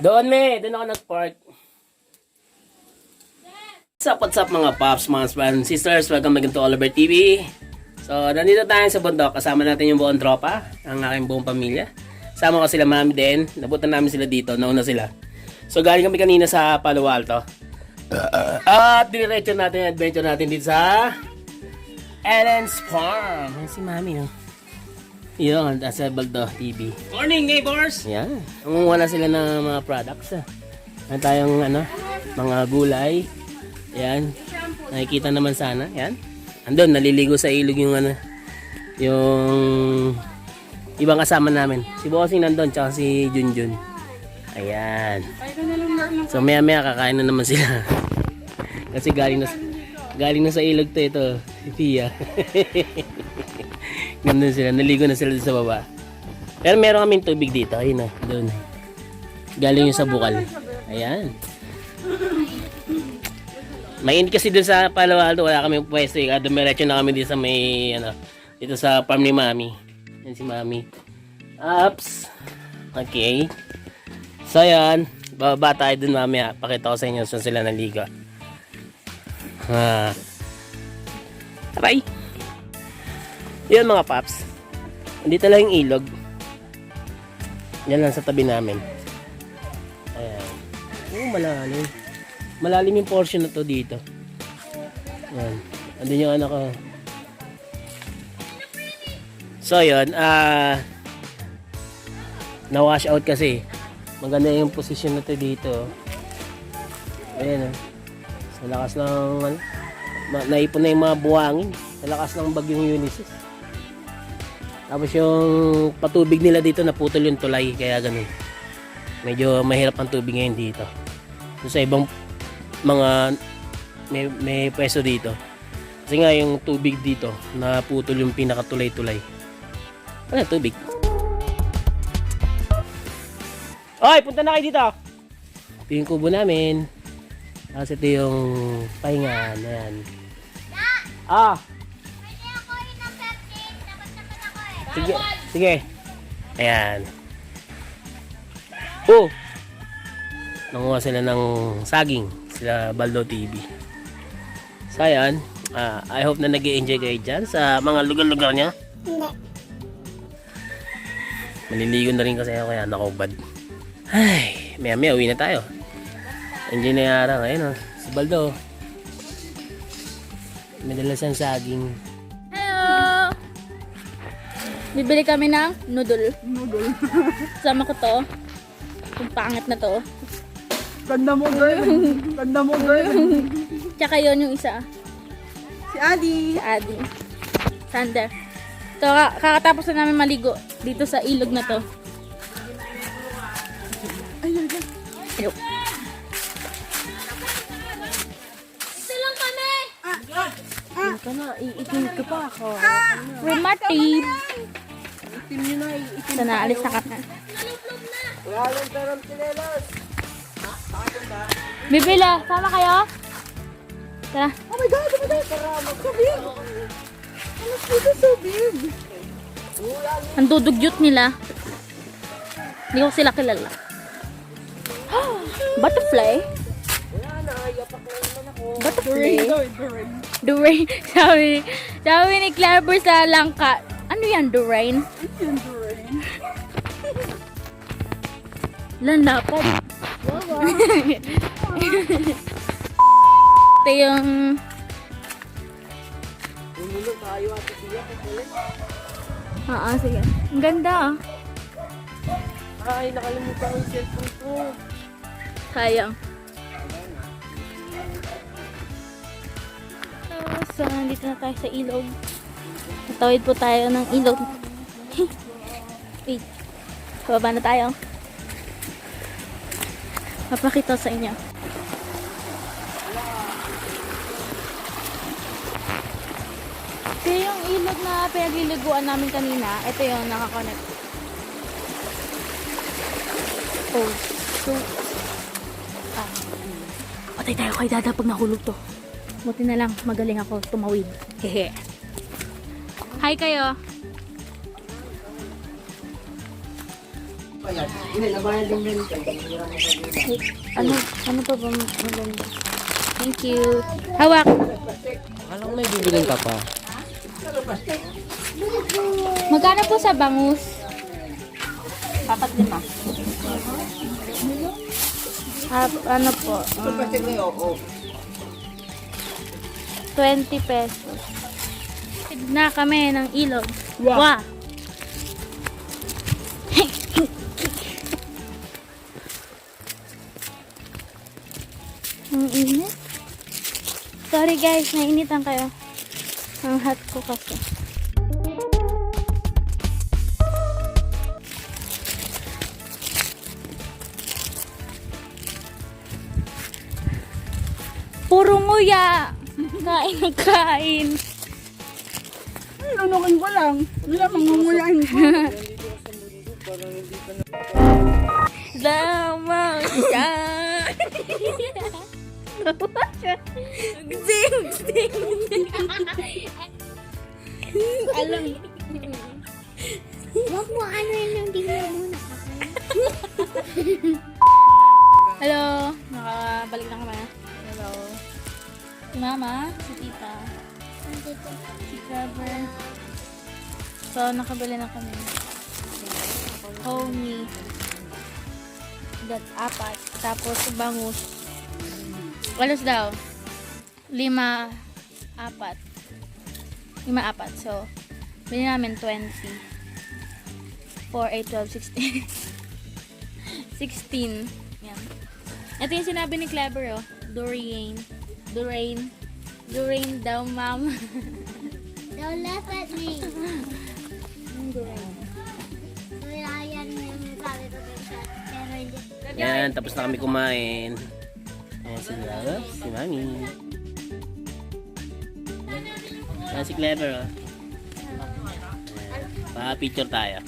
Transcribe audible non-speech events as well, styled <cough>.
Doon me, doon ako nag-park. What's up, what's up mga pops, mga and sisters? Welcome back to Oliver TV. So, nandito tayo sa bundok. Kasama natin yung buong tropa, ang aking buong pamilya. Sama ko sila mami din. Nabutan namin sila dito. Nauna sila. So, galing kami kanina sa Palo Alto. At diniretso natin yung adventure natin dito sa Ellen's Farm. Ayan si mami, no? Yun, nasa Baldo TV. Morning, neighbors! Yan. Nangunguha na sila ng mga products. Ah. Meron tayong ano, mga gulay. Yan. Nakikita naman sana. Yan. Andun, naliligo sa ilog yung ano, yung ibang kasama namin. Si Bossing nandun, tsaka si Junjun. Ayan. So maya maya kakain na naman sila. <laughs> Kasi galing na, galing na sa ilog to ito. Si Pia. <laughs> Ganda sila. Naligo na sila sa baba. Pero meron kaming tubig dito. Ayun na. Doon. Galing yung sa bukal. Ayan. Mainit kasi dun sa Palo Alto. Wala kami pwesto. Eh. Dumiretso na kami dito sa may, ano, dito sa farm ni Mami. Yan si Mami. Ups. Okay. So, yan. Bababa tayo dun mamaya. Pakita ko sa inyo saan sila naligo. Ha. Bye. Yan mga paps. Andito lang yung ilog. Yan lang sa tabi namin. Ayan. Oo, malalim. Malalim yung portion na to dito. Yan. Andun yung anak ko. So, yun. Ah... na-wash out kasi. Maganda yung position na to dito. Ayan ah. Sa lakas ng... Ano, naipon na yung mga buwangin. Sa lakas ng bagyong Unisys. Tapos yung patubig nila dito naputol yung tulay kaya ganun. Medyo mahirap ang tubig ngayon dito. So, sa ibang mga may, may pwesto dito. Kasi nga yung tubig dito naputol yung pinakatulay-tulay. Ano tubig? Oy, punta na kayo dito. Ito yung kubo namin. Tapos ito yung pahinga. Ayan. Ah, Sige, sige. Ayan. Oh! Nanguha sila ng saging. Sila Baldo TV. So, ayan. Ah, I hope na nag enjoy kayo dyan sa mga lugar-lugar niya. Hindi. Maliligo na rin kasi ako kaya nakubad. Ay, maya maya uwi na tayo. Enjoy na yung araw. Ayun oh, si Baldo. May dala siyang saging. Bibili kami ng noodle. Noodle. <laughs> Sama ko to. Yung pangit na to. Ganda mo, girl. Ganda mo, girl. <laughs> Tsaka yon yung isa. Si Adi. Si Adi. Sander. So, ka- kakatapos na namin maligo dito sa ilog na to. Ayun. Ito ka na, iitim ka pa ako. Rumatib! Itim nyo na, iitim. So, naalis na kami. Wala lang tarang tinelas. Bibila, sama kayo? Tara. Oh my God, oh my God, karamag ka, big. Ano dito so big? Ang dudugyot nila. Hindi ko sila kilala. <gasps> Butterfly? Wala na, yapak na Butterfly? Durin. Durain. Sabi, sabi ni Clarber sa langka. Ano yan, Durain? Yan, durin. Lanapad. <laughs> <laughs> Ito yung... Bumulong tayo, ate Tia. Kukulit. Oo, sige. Ang ganda ah. Ay, nakalimutan ko yung cellphone ko. Sayang. So, nandito na tayo sa ilog. Natawid po tayo ng ilog. <laughs> Wait. Bababa na tayo. Papakita sa inyo. Ito yung ilog na pinagliliguan namin kanina. Ito yung nakakonect. Oh, so, Ah. Patay tayo kay Dada pag nahulog to. Buti na lang, magaling ako tumawid. Hehe. Hi kayo. Ano, ano pa ba maganda? Thank you. Hawak. Alam may bibiling ka pa. Magkano po sa bangus? Apat lima. Ah, ano po? ah, 20 pesos. Na kami ng ilog. Wow. Ang init. Sorry guys, nainitan kayo. Ang hot ko kasi. Puro nguya. Kain ng kain. Lunukin ko lang. Wala, mangungulain ko. Lamang siya. Zing! Zing! Alam. Huwag mo ano yun yung di mo muna. Hello. Nakabalik na kami. Mama, si tita, si Trevor. So, nakabili na kami. Homie. That apat. Tapos bangus. Walos daw. Lima, apat. Lima, apat. So, bili namin 20. 4, 8, 12, 16. 16. Yan. Ito yung sinabi ni Clever, oh. Dorian. Dorian. Dorian daw, ma'am. Don't laugh at me. Wala yan yung sabi ko dun sa pero hindi. Yan, tapos na kami kumain. Ayan si Lala, si Mami. Ayan si Clever, oh. Pa-picture tayo.